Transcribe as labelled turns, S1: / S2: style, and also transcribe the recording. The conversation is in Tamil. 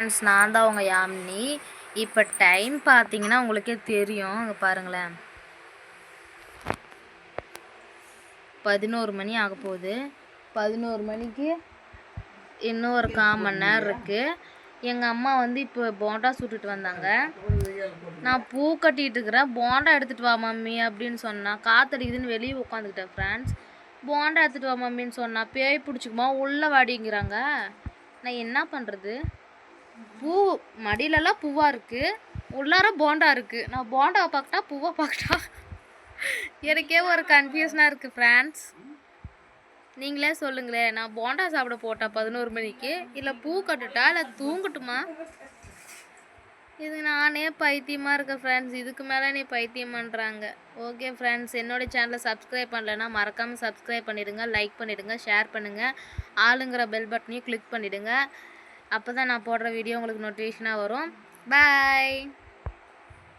S1: ஃப்ரெண்ட்ஸ் நான் தான் உங்கள் யாமினி. இப்போ டைம் பார்த்தீங்கன்னா உங்களுக்கே தெரியும். அங்கே பாருங்களேன். பதினோரு மணி ஆக போகுது. பதினோரு மணிக்கு இன்னும் ஒரு கால் மணி நேரம் இருக்குது எங்கள் அம்மா வந்து இப்போ போண்டா சுட்டுட்டு வந்தாங்க. நான் பூ கட்டிகிட்டு இருக்கிறேன். போண்டா எடுத்துகிட்டு வா மம்மி அப்படின்னு சொன்னால் காத்தடிக்குதுன்னு வெளியே உட்காந்துக்கிட்டேன் ஃப்ரெண்ட்ஸ் போண்டா எடுத்துகிட்டு வா மம்மின்னு சொன்னால் பேய் பிடிச்சிக்குமா உள்ளே வாடிங்கிறாங்க. நான் என்ன பண்ணுறது மடியிலலாம் பூவாக இருக்குது உள்ளார போண்டா இருக்குது நான் போண்டாவை பார்க்கட்டா பூவை பார்க்கட்டா. எனக்கே ஒரு கன்ஃபியூஷனாக இருக்குது ஃப்ரெண்ட்ஸ் நீங்களே சொல்லுங்களேன் நான் போண்டா சாப்பிட போட்டேன் பதினோரு மணிக்கு? இல்லை பூ கட்டுட்டா இல்லை தூங்கட்டுமா? இது நானே பைத்தியமாக இருக்கேன் ஃப்ரெண்ட்ஸ் இதுக்கு மேலே நீ பைத்தியம் பண்ணுறாங்க ஓகே ஃப்ரெண்ட்ஸ் என்னோட சேனலை சப்ஸ்கிரைப் பண்ணலைன்னா மறக்காமல் சப்ஸ்கிரைப் பண்ணிவிடுங்க லைக் பண்ணிவிடுங்க ஷேர் பண்ணுங்கள் ஆளுங்கிற பெல் பட்டனையும் கிளிக் பண்ணிவிடுங்க அப்போ தான் நான் போடுற வீடியோ உங்களுக்கு நோட்டிஃபிகேஷனாக வரும். பாய்